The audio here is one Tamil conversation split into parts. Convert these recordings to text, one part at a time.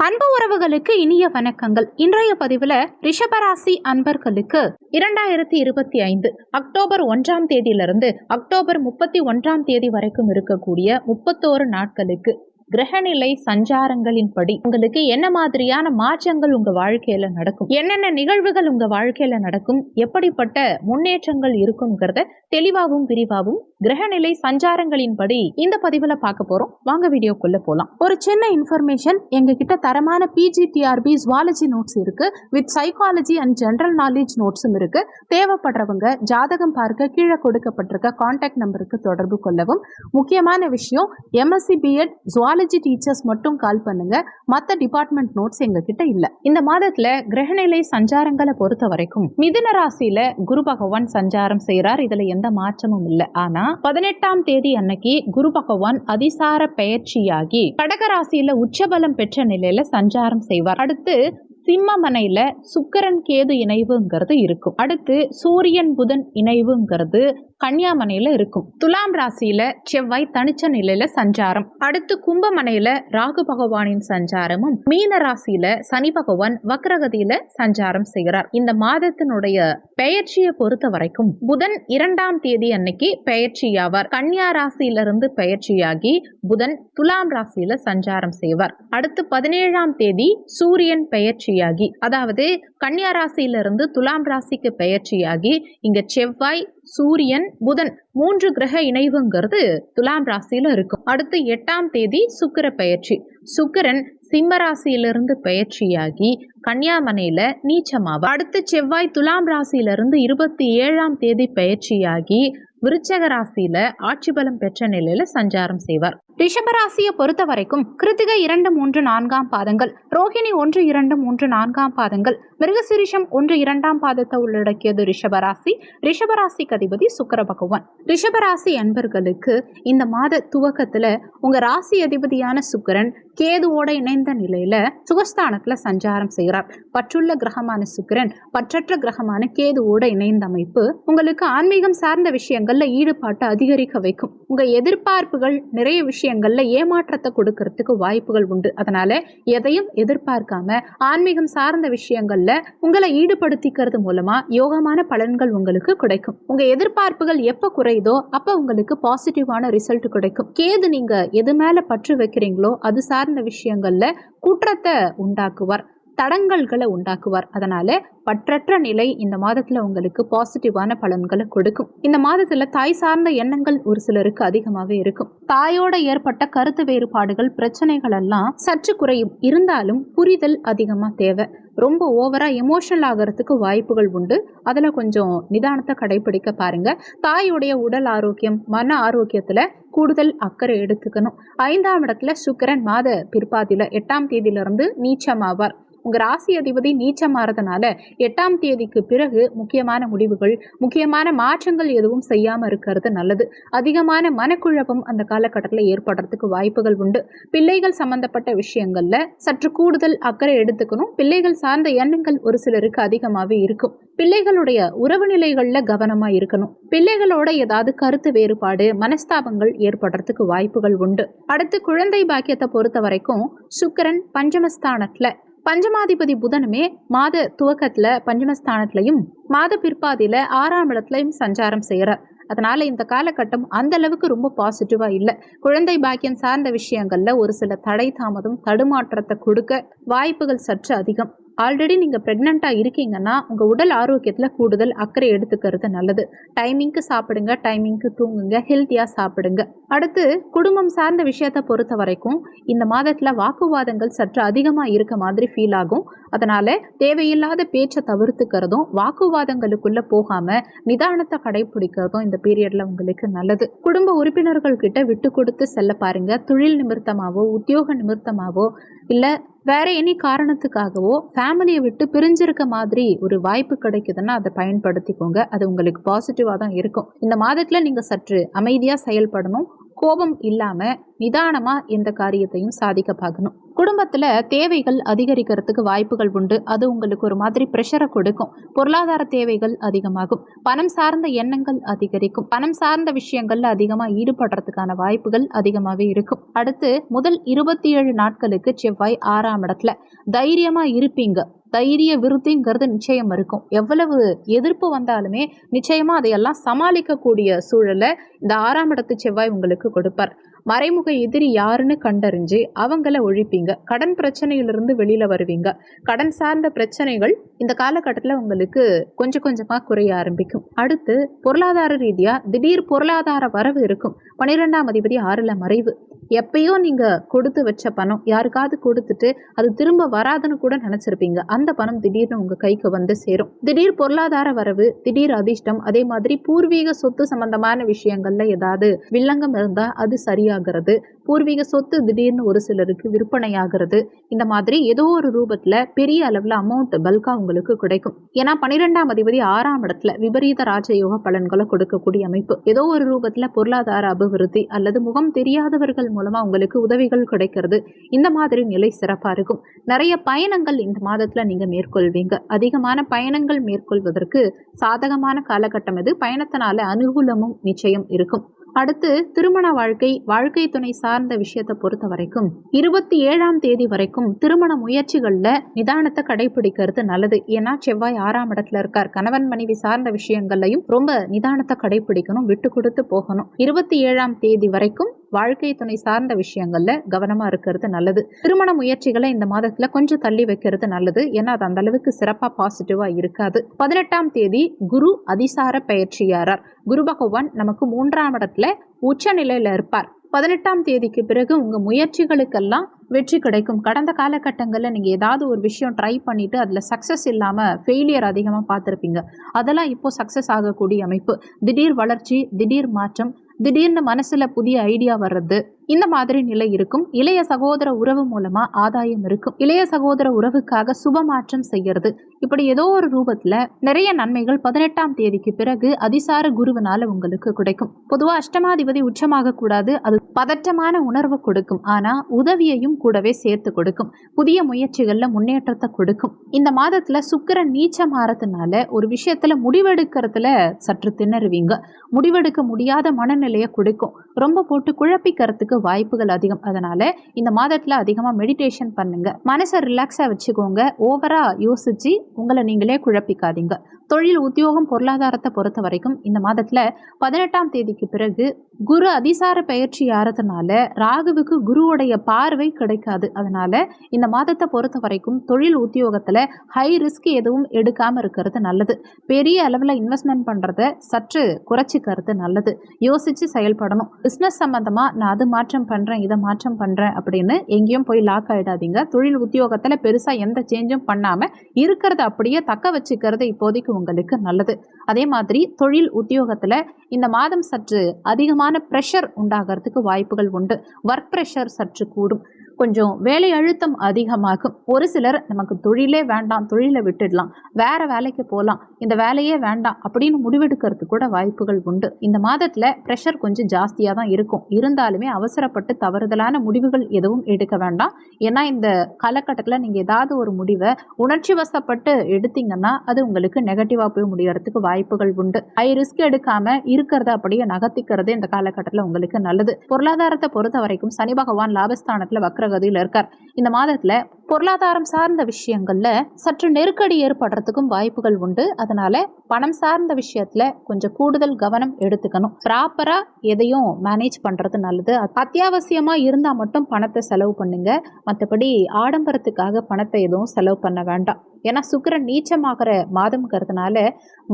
அன்பு உறவுகளுக்கு இனிய வணக்கங்கள். இன்றைய பதிவில் ரிஷபராசி அன்பர்களுக்கு இரண்டாயிரத்தி இருபத்தி ஐந்து அக்டோபர் ஒன்றாம் தேதியிலிருந்து அக்டோபர் முப்பத்தி ஒன்றாம் தேதி வரைக்கும் இருக்கக்கூடிய முப்பத்தோரு நாட்களுக்கு கிரகநிலை சஞ்சாரங்களின்படி உங்களுக்கு என்ன மாதிரியான மாற்றங்கள் உங்க வாழ்க்கையில நடக்கும்? என்னென்ன நிகழ்வுகள் உங்க வாழ்க்கையில நடக்கும்? எப்படிப்பட்ட முன்னேற்றங்கள் இருக்குங்கிறத தெளிவாகவும் விரிவாகவும் கிரகநிலை சஞ்சாரங்களின்படி இந்த பதிவுல பார்க்க போறோம். வாங்க வீடியோக்குள்ள போலாம். ஒரு சின்ன இன்ஃபர்மேஷன் எங்க கிட்ட தரமான பிஜிடிஆர்பி ஜுவாலஜி நோட்ஸ் இருக்கு. With psychology and general knowledge நோட்ஸும் இருக்கு. தேவைப்படுறவங்க ஜாதகம் பார்க்க கீழே கொடுக்கப்பட்டிருக்க காண்டாக்ட் நம்பருக்கு தொடர்பு கொள்ளவும். முக்கியமான விஷயம் எம்எஸ்சி பிஎட் ஜுவாலஜி டீச்சர்ஸ் மட்டும் கால் பண்ணுங்க. மற்ற டிபார்ட்மெண்ட் நோட்ஸ் எங்ககிட்ட இல்லை. இல்ல இந்த மாதத்துல கிரகநிலை சஞ்சாரங்களை பொறுத்த வரைக்கும் மிதுன ராசியில குரு பகவான் சஞ்சாரம் செய்யறார் இதுல எந்த மாற்றமும் இல்ல. ஆனா பதினெட்டாம் தேதி அன்னைக்கு குரு பகவான் அதிசார பெயர்ச்சியாகி கடகராசியில உச்சபலம் பெற்ற நிலையில சஞ்சாரம் செய்வார். அடுத்து சிம்மமனையில் சுக்கரன் கேது இணைவுங்கிறது இருக்கும். அடுத்து சூரியன் புதன் இணைவுங்கிறது கன்னியாமனையில இருக்கும். துலாம் ராசியில செவ்வாய் தனிச்ச நிலையில சஞ்சாரம். அடுத்து கும்பமனையில ராகு பகவானின் சஞ்சாரமும் மீன ராசியில சனி பகவான் வக்ரகதியில சஞ்சாரம் செய்கிறார். இந்த மாதத்தினுடைய பெயர்ச்சியை பொறுத்த வரைக்கும் புதன் இரண்டாம் தேதி அன்னைக்கு பெயர்ச்சியாவார். கன்னியா ராசியிலிருந்து பெயர்ச்சியாகி புதன் துலாம் ராசியில சஞ்சாரம் செய்வார். அடுத்து பதினேழாம் தேதி சூரியன் பெயர்ச்சி பெயர்ச்சியாகி அதாவது கன்னியா ராசியிலிருந்து துலாம் ராசிக்கு பெயர்ச்சியாகி இங்க செவ்வாய் சூரியன் புதன் மூன்று கிரக இணைவுங்கிறது துலாம் ராசியில இருக்கும். அடுத்து எட்டாம் தேதி சுக்கர பெயர்ச்சி சுக்கரன் சிம்ம ராசியிலிருந்து பெயர்ச்சியாகி கன்னியாமனையில நீச்சமாவா அடுத்து செவ்வாய் துலாம் ராசியிலிருந்து இருபத்தி ஏழாம் தேதி பெயர்ச்சியாகி விருச்சக ராசியில ஆட்சி பலம் பெற்ற நிலையில சஞ்சாரம் செய்வார். ரிஷபராசியை பொறுத்த வரைக்கும் கிருத்திகை இரண்டு மூன்று நான்காம் பாதங்கள் ரோஹிணி ஒன்று இரண்டு மூன்று நான்காம் பாதங்கள் மிருகசிரிஷம் ஒன்று இரண்டாம் பாதத்தை உள்ளடக்கியது ரிஷபராசி. ரிஷபராசி அதிபதி சுக்கர பகவான். ரிஷபராசி அன்பர்களுக்கு இந்த மாத துவக்கத்துல உங்க ராசி அதிபதியான சுக்கரன் கேதுவோட இணைந்த நிலையில சுகஸ்தானத்துல சஞ்சாரம் செய்கிறார். பற்றுள்ள கிரகமான சுக்கிரன் பற்றற்ற கிரகமான கேதுவோட இணைந்த அமைப்பு உங்களுக்கு ஆன்மீகம் சார்ந்த விஷயங்கள்ல ஈடுபாட்டை அதிகரிக்க வைக்கும். உங்க எதிர்பார்ப்புகள் நிறைய விஷயம் விஷயங்கள்ல ஏமாற்றத்தை கொடுக்கறதுக்கு வாய்ப்புகள் உண்டு. அதனால எதையும் எதிர்பார்க்காம ஆன்மீகம் சார்ந்த விஷயங்கள்ல உங்களை ஈடுபடுத்திக்கிறது மூலமா யோகமான பலன்கள் உங்களுக்கு கிடைக்கும். உங்க எதிர்பார்ப்புகள் எப்ப குறையுதோ அப்ப உங்களுக்கு பாசிட்டிவான ரிசல்ட் கிடைக்கும். கேது நீங்க எது மேல பற்று வைக்கிறீங்களோ அது சார்ந்த விஷயங்கள்ல குற்றத்தை உண்டாக்குவார். தடங்கல்களை உண்டாக்குவார். அதனால பற்றற்ற நிலை இந்த மாதத்துல உங்களுக்கு பாசிட்டிவான பலன்களை கொடுக்கும். இந்த மாதத்துல தாய் சார்ந்த எண்ணங்கள் ஒரு சிலருக்கு அதிகமாகவே இருக்கும். தாயோட ஏற்பட்ட கருத்து வேறுபாடுகள் பிரச்சனைகள் எல்லாம் சற்று குறையும். இருந்தாலும் புரிதல் அதிகமா தேவை. ரொம்ப ஓவரா எமோஷனல் ஆகிறதுக்கு வாய்ப்புகள் உண்டு. அதில் கொஞ்சம் நிதானத்தை கடைபிடிக்க பாருங்க. தாயுடைய உடல் ஆரோக்கியம் மன ஆரோக்கியத்தில் கூடுதல் அக்கறை எடுத்துக்கணும். ஐந்தாம் இடத்துல சுக்கரன் மாத பிற்பாதியில் எட்டாம் தேதியிலிருந்து நீச்சமாவார். உங்கள் ராசி அதிபதி நீச்சமாறதுனால எட்டாம் தேதிக்கு பிறகு முக்கியமான முடிவுகள் முக்கியமான மாற்றங்கள் எதுவும் செய்யாமல் இருக்கிறது நல்லது. அதிகமான மனக்குழப்பம் அந்த காலகட்டத்தில் ஏற்படுறதுக்கு வாய்ப்புகள் உண்டு. பிள்ளைகள் சம்பந்தப்பட்ட விஷயங்களில் சற்று கூடுதல் அக்கறை எடுத்துக்கணும். பிள்ளைகள் சார்ந்த எண்ணங்கள் ஒரு சிலருக்கு அதிகமாகவே இருக்கும். பிள்ளைகளுடைய உறவு நிலைகளில் கவனமாக இருக்கணும். பிள்ளைகளோட ஏதாவது கருத்து வேறுபாடு மனஸ்தாபங்கள் ஏற்படுறதுக்கு வாய்ப்புகள் உண்டு. அடுத்து குழந்தை பாக்கியத்தை பொறுத்த வரைக்கும் சுக்கரன் பஞ்சமஸ்தானத்தில் பஞ்சமாதிபதி புதனுமே மாத துவக்கத்தில் பஞ்சமஸ்தானத்திலையும் மாத பிற்பாதியில் ஆறாம் இடத்துலையும் சஞ்சாரம் செய்கிறார் அதனால இந்த காலகட்டம் அந்த அளவுக்கு ரொம்ப பாசிட்டிவா இல்லை. குழந்தை பாக்கியம் சார்ந்த விஷயங்கள்ல ஒரு சில தடை தாமதம் தடுமாற்றத்தை கொடுக்க வாய்ப்புகள் சற்று அதிகம். ஆல்ரெடி நீங்கள் ப்ரெக்னெண்ட்டாக இருக்கீங்கன்னா உங்கள் உடல் ஆரோக்கியத்தில் கூடுதல் அக்கறை எடுத்துக்கிறது நல்லது. டைமிங்க்கு சாப்பிடுங்க டைமிங்க்கு தூங்குங்க ஹெல்த்தியாக சாப்பிடுங்க. அடுத்து குடும்பம் சார்ந்த விஷயத்தை பொறுத்த வரைக்கும் இந்த மாதத்தில் வாக்குவாதங்கள் சற்று அதிகமாக இருக்க மாதிரி ஃபீல் ஆகும். அதனால் தேவையில்லாத பேச்சை தவிர்த்துக்கிறதும் வாக்குவாதங்களுக்குள்ளே போகாமல் நிதானத்தை கடைபிடிக்கிறதும் இந்த பீரியடில் உங்களுக்கு நல்லது. குடும்ப உறுப்பினர்கள் கிட்ட விட்டு கொடுத்து செல்ல பாருங்க. தொழில் நிமித்தமாகவோ உத்தியோக நிமித்தமாகவோ இல்லை வேற எனி காரணத்துக்காகவோ ஃபேமிலியை விட்டு பிரிஞ்சிருக்க மாதிரி ஒரு வாய்ப்பு கிடைக்குதுன்னா அதை பயன்படுத்திக்கோங்க. அது உங்களுக்கு பாசிட்டிவாக தான் இருக்கும். இந்த மாதத்தில் நீங்கள் சற்று அமைதியாக செயல்படணும். கோபம் இல்லாமல் நிதானமா எந்த காரியத்தையும் சாதிக்க பார்க்கணும். குடும்பத்துல தேவைகள் அதிகரிக்கிறதுக்கு வாய்ப்புகள் உண்டு. அது உங்களுக்கு ஒரு மாதிரி ப்ரெஷரை கொடுக்கும். பொருளாதார தேவைகள் அதிகமாகும். பணம் சார்ந்த எண்ணங்கள் அதிகரிக்கும். பணம் சார்ந்த விஷயங்கள்ல அதிகமா ஈடுபடுறதுக்கான வாய்ப்புகள் அதிகமாகவே இருக்கும். அடுத்து முதல் இருபத்தி ஏழு நாட்களுக்கு செவ்வாய் ஆறாம் இடத்துல. தைரியமா இருப்பீங்க. தைரிய விருத்திங்கிறது நிச்சயம் இருக்கும். எவ்வளவு எதிர்ப்பு வந்தாலுமே நிச்சயமா அதையெல்லாம் சமாளிக்கக்கூடிய சூழலை இந்த ஆறாம் இடத்து செவ்வாய் உங்களுக்கு கொடுப்பார். மறைமுக எதிரி யாருன்னு கண்டறிஞ்சு அவங்கள ஒழிப்பீங்க. கடன் பிரச்சனையிலிருந்து வெளியில வருவீங்க. கடன் சார்ந்த பிரச்சனைகள் இந்த காலகட்டத்தில் உங்களுக்கு கொஞ்சம் கொஞ்சமாக குறைய ஆரம்பிக்கும். அடுத்து பொருளாதார ரீதியா திடீர் பொருளாதார வரவு இருக்கும். பன்னிரெண்டாம் அதிபதி ஆறுல மறைவு. எப்பயோ நீங்க கொடுத்து வச்ச பணம் யாருக்காவது கொடுத்துட்டு அது திரும்ப வராதுன்னு கூட நினைச்சிருப்பீங்க. அந்த பணம் திடீர்னு உங்க கைக்கு வந்து சேரும். திடீர் பொருளாதார வரவு திடீர் அதிர்ஷ்டம் அதே மாதிரி பூர்வீக சொத்து சம்பந்தமான விஷயங்கள்ல ஏதாவது வில்லங்கம் இருந்தா அது சரியாகிறது. பூர்வீக சொத்து திடீர்னு ஒரு சிலருக்கு விற்பனையாகிறது. இந்த மாதிரி ஏதோ ஒரு ரூபத்துல பெரிய அளவுல அமௌண்ட் பல்கா உங்களுக்கு கிடைக்கும். ஏன்னா பன்னிரெண்டாம் அதிபதி ஆறாம் இடத்துல விபரீத ராஜயோக பலன்களை கொடுக்கக்கூடிய அமைப்பு. ஏதோ ஒரு ரூபத்துல பொருளாதார அபிவிருத்தி அல்லது முகம் தெரியாதவர்கள் மூலமா உங்களுக்கு உதவிகள் கிடைக்கிறது. இந்த மாதிரி நிலை சிறப்பா இருக்கும். நிறைய பயணங்கள் இந்த மாதத்துல நீங்க மேற்கொள்வீங்க. அதிகமான பயணங்கள் மேற்கொள்வதற்கு சாதகமான காலகட்டம் இது. பயணத்தினால அனுகூலமும் நிச்சயம் இருக்கும். அடுத்து திருமண வாழ்க்கை வாழ்க்கை துணை சார்ந்த விஷயத்தை பொறுத்த வரைக்கும் இருபத்தி ஏழாம் தேதி வரைக்கும் திருமண முயற்சிகளில் நிதானத்தை கடைபிடிக்கிறது நல்லது. ஏன்னா செவ்வாய் ஆறாம் இடத்துல இருக்கார். கணவன் மனைவி சார்ந்த விஷயங்கள்லையும் ரொம்ப நிதானத்தை கடைபிடிக்கணும் விட்டு கொடுத்து போகணும். இருபத்தி ஏழாம் தேதி வரைக்கும் வாழ்க்கை துணை சார்ந்த விஷயங்கள்ல கவனமா இருக்கிறது நல்லது. திருமண முயற்சிகளை இந்த மாதத்துல கொஞ்சம் தள்ளி வைக்கிறது நல்லது. ஏன்னா அது அந்த அளவுக்கு சிறப்பா பாசிட்டிவா இருக்காது. பதினெட்டாம் தேதி குரு அதிசார பயிற்சியாரார். குரு பகவான் நமக்கு மூன்றாம் இடத்துல உச்ச நிலையில இருப்பார். பதினெட்டாம் தேதிக்கு பிறகு உங்க முயற்சிகளுக்கெல்லாம் வெற்றி கிடைக்கும். கடந்த காலகட்டங்களில் நீங்கள் ஏதாவது ஒரு விஷயம் ட்ரை பண்ணிட்டு அதில் சக்ஸஸ் இல்லாமல் ஃபெயிலியர் அதிகமாக பார்த்துருப்பீங்க. அதெல்லாம் இப்போ சக்ஸஸ் ஆகக்கூடிய அமைப்பு. திடீர் வளர்ச்சி திடீர் மாற்றம் திடீர்னு மனசுல புதிய ஐடியா வர்றது இந்த மாதிரி நிலை இருக்கும். இளைய சகோதர உறவு மூலமா ஆதாயம் இருக்கும். இளைய சகோதர உறவுக்காக சுப மாற்றம் செய்யறது. இப்படி ஏதோ ஒரு ரூபத்துல நிறைய நன்மைகள் பதினெட்டாம் தேதிக்கு பிறகு அதிசார குருவனால உங்களுக்கு கிடைக்கும். பொதுவா அஷ்டமாதிபதி உச்சமாக கூடாது. அது பதற்றமான உணர்வு கொடுக்கும். ஆனா உதவியையும் கூடவே சேர்த்து கொடுக்கும். புதிய முயற்சிகள்ல முன்னேற்றத்தை கொடுக்கும். இந்த மாதத்துல சுக்கரன் நீச்சம் மாறதுனால ஒரு விஷயத்துல முடிவெடுக்கிறதுல சற்று திணறுவீங்க. முடிவெடுக்க முடியாத மனநிலையை கொடுக்கும். ரொம்ப போட்டு குழப்பிக்கிறதுக்கு வாய்ப்புகள் அதிகம். அதனால இந்த மாதத்துல அதிகமா மெடிடேஷன் பண்ணுங்க. மனசை ரிலாக்ஸா வச்சுக்கோங்க. ஓவரா யோசிச்சு உங்களை நீங்களே குழப்பிக்காதீங்க. தொழில் உத்தியோகம் பொருளாதாரத்தை பொறுத்த வரைக்கும் இந்த மாதத்தில் பதினெட்டாம் தேதிக்கு பிறகு குரு அதிசார பயிற்சி ஆறதுனால ராகுவுக்கு குருவுடைய பார்வை கிடைக்காது. அதனால இந்த மாதத்தை பொறுத்த வரைக்கும் தொழில் உத்தியோகத்தில் ஹை ரிஸ்க் எதுவும் எடுக்காம இருக்கிறது நல்லது. பெரிய அளவில் இன்வெஸ்ட்மெண்ட் பண்ணுறத சற்று குறைச்சிக்கிறது நல்லது. யோசிச்சு செயல்படணும். பிஸ்னஸ் சம்மந்தமாக நான் அது மாற்றம் பண்ணுறேன் இதை மாற்றம் பண்ணுறேன் அப்படின்னு எங்கேயும் போய் லாக் ஆகிடாதீங்க தொழில் உத்தியோகத்தில் பெருசாக எந்த சேஞ்சும் பண்ணாமல் இருக்கிறத அப்படியே தக்க வச்சுக்கிறது இப்போதைக்கு உங்களுக்கு நல்லது. அதே மாதிரி தொழில் உத்தியோகத்தில் இந்த மாதம் சற்று அதிகமான ப்ரெஷர் உண்டாகிறதுக்கு வாய்ப்புகள் உண்டு. ஒர்க் ப்ரெஷர் சற்று கூடும். கொஞ்சம் வேலை அழுத்தம் அதிகமாகும். ஒரு சிலர் நமக்கு தொழிலே வேண்டாம் தொழிலை விட்டுடலாம். வேற வேலைக்கு போகலாம் இந்த வேலையே வேண்டாம் அப்படின்னு முடிவெடுக்கிறது கூட வாய்ப்புகள் உண்டு. இந்த மாதத்தில் ப்ரெஷர் கொஞ்சம் ஜாஸ்தியாக தான் இருக்கும். இருந்தாலுமே அவசரப்பட்டு தவறுதலான முடிவுகள் எதுவும் எடுக்க வேண்டாம். ஏன்னா இந்த காலகட்டத்தில் நீங்கள் ஏதாவது ஒரு முடிவை உணர்ச்சி வசப்பட்டு எடுத்தீங்கன்னா அது உங்களுக்கு நெகட்டிவாக போய் முடியறதுக்கு வாய்ப்புகள் உண்டு. ஹை ரிஸ்க் எடுக்காம இருக்கிறத அப்படியே நகர்த்திக்கிறது இந்த காலகட்டத்தில் உங்களுக்கு நல்லது. பொருளாதாரத்தை பொறுத்த வரைக்கும் சனி பகவான் லாபஸ்தானத்தில் வக்ரகதியில் இருக்கார். இந்த மாதத்தில் பொருளாதாரம் சார்ந்த விஷயங்கள்ல சற்று நெருக்கடி ஏற்படுறதுக்கும் வாய்ப்புகள் உண்டு. அதனால பணம் சார்ந்த விஷயத்துல கொஞ்சம் கூடுதல் கவனம் எடுத்துக்கணும். ப்ராப்பரா எதையும் மேனேஜ் பண்றது நல்லது. அத்தியாவசியமா இருந்தா மட்டும் பணத்தை செலவு பண்ணுங்க. மற்றபடி ஆடம்பரத்துக்காக பணத்தை எதுவும் செலவு பண்ண வேண்டாம். ஏன்னா சுக்கிரன் நீச்சமாகிற மாதம்ங்கிறதுனால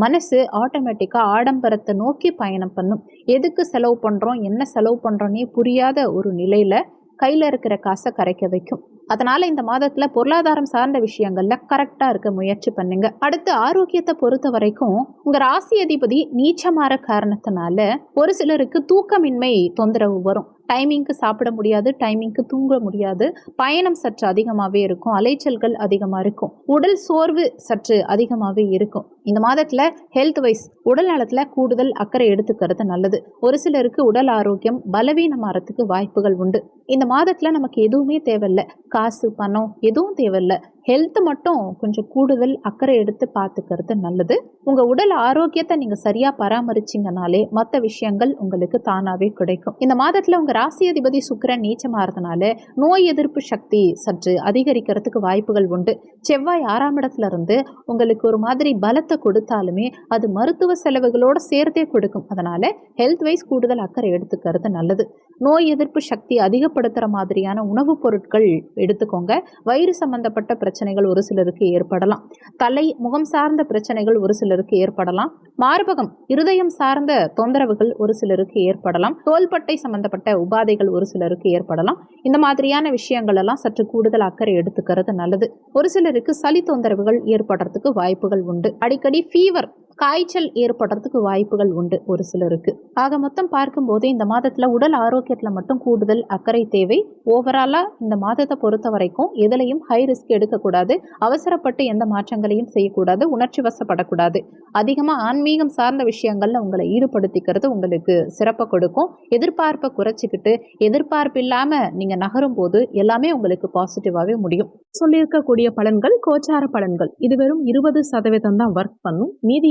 மனசு ஆட்டோமேட்டிக்காக ஆடம்பரத்தை நோக்கி பயணம் பண்ணும். எதுக்கு செலவு பண்ணுறோம் என்ன செலவு பண்ணுறோன்னே புரியாத ஒரு நிலையில் கையில் இருக்கிற காசை கரைக்க வைக்கும். அதனால இந்த மாதத்துல பொருளாதாரம் சார்ந்த விஷயங்கள்ல கரெக்டா இருக்க முயற்சி பண்ணுங்க. அடுத்து ஆரோக்கியத்தை பொறுத்த வரைக்கும் உங்க ராசி அதிபதி நீச்சமாற காரணத்தினால ஒரு சிலருக்கு தூக்கமின்மை தொந்தரவு வரும். டைமிங்க்கு சாப்பிட முடியாது டைமிங்க்கு தூங்க முடியாது. பயணம் சற்று அதிகமாகவே இருக்கும் அலைச்சல்கள் அதிகமாக இருக்கும். உடல் சோர்வு சற்று அதிகமாகவே இருக்கும். இந்த மாதத்தில் ஹெல்த் வைஸ் உடல் நலத்தில் கூடுதல் அக்கறை எடுத்துக்கிறது நல்லது. ஒரு சிலருக்கு உடல் ஆரோக்கியம் பலவீனமாகறதுக்கு வாய்ப்புகள் உண்டு. இந்த மாதத்தில் நமக்கு எதுவுமே தேவையில்லை. காசு பணம் எதுவும் தேவையில்லை. ஹெல்த் மட்டும் கொஞ்சம் கூடுதல் அக்கறை எடுத்து பார்த்துக்கிறது நல்லது. உங்கள் உடல் ஆரோக்கியத்தை நீங்கள் சரியாக பராமரிச்சிங்கனாலே மற்ற விஷயங்கள் உங்களுக்கு தானாகவே கிடைக்கும். இந்த மாதத்தில் உங்கள் ராசி அதிபதி சுக்கிரன் நீச்சமாகறதுனால நோய் எதிர்ப்பு சக்தி சற்று அதிகரிக்கிறதுக்கு வாய்ப்புகள் உண்டு. செவ்வாய் ஆறாம் இடத்துல இருந்து உங்களுக்கு ஒரு மாதிரி பலத்தை கொடுத்தாலுமே அது மருத்துவ செலவுகளோடு சேர்த்தே கொடுக்கும். அதனால் ஹெல்த் வைஸ் கூடுதல் அக்கறை எடுத்துக்கிறது நல்லது. நோய் எதிர்ப்பு சக்தி அதிகப்படுத்துகிற மாதிரியான உணவுப் பொருட்கள் எடுத்துக்கோங்க. வயிறு சம்பந்தப்பட்ட பிரச்சனைகள் ஒரு சிலருக்கு ஏற்படலாம். தலை முகம் சார்ந்த பிரச்சனைகள் ஒரு சிலருக்கு ஏற்படலாம். மார்பகம் இருதயம் சார்ந்த தொந்தரவுகள் ஒரு சிலருக்கு ஏற்படலாம். தோள்பட்டை சம்பந்தப்பட்ட உபாதைகள் ஒரு சிலருக்கு ஏற்படலாம். இந்த மாதிரியான விஷயங்கள் எல்லாம் சற்று கூடுதல் அக்கறை எடுத்துக்கிறது நல்லது. ஒரு சிலருக்கு சளி தொந்தரவுகள் ஏற்படுறதுக்கு வாய்ப்புகள் உண்டு. அடிக்கடி ஃபீவர் காய்ச்சல் ஏற்படுறதுக்கு வாய்ப்புகள் உண்டு ஒரு சிலருக்கு. ஆக மொத்தம் பார்க்கும்போது இந்த மாதத்தில் உடல் ஆரோக்கியத்தில் மட்டும் கூடுதல் அக்கறை தேவை. ஓவராலாக இந்த மாதத்தை பொறுத்த வரைக்கும் எதுலையும் ஹை ரிஸ்க் எடுக்கக்கூடாது. அவசரப்பட்டு எந்த மாற்றங்களையும் செய்யக்கூடாது. உணர்ச்சி வசப்படக்கூடாது. அதிகமாக ஆன்மீகம் சார்ந்த விஷயங்களில் உங்களை ஈடுபடுத்திக்கிறது உங்களுக்கு சிறப்பை கொடுக்கும். எதிர்பார்ப்பை குறைச்சிக்கிட்டு எதிர்பார்ப்பு இல்லாமல் நீங்கள் நகரும் போது எல்லாமே உங்களுக்கு பாசிட்டிவாகவே முடியும். சொல்லியிருக்கக்கூடிய பலன்கள் கோச்சார பலன்கள். இது வெறும் இருபது சதவீதம் தான் ஒர்க் பண்ணும். மீதி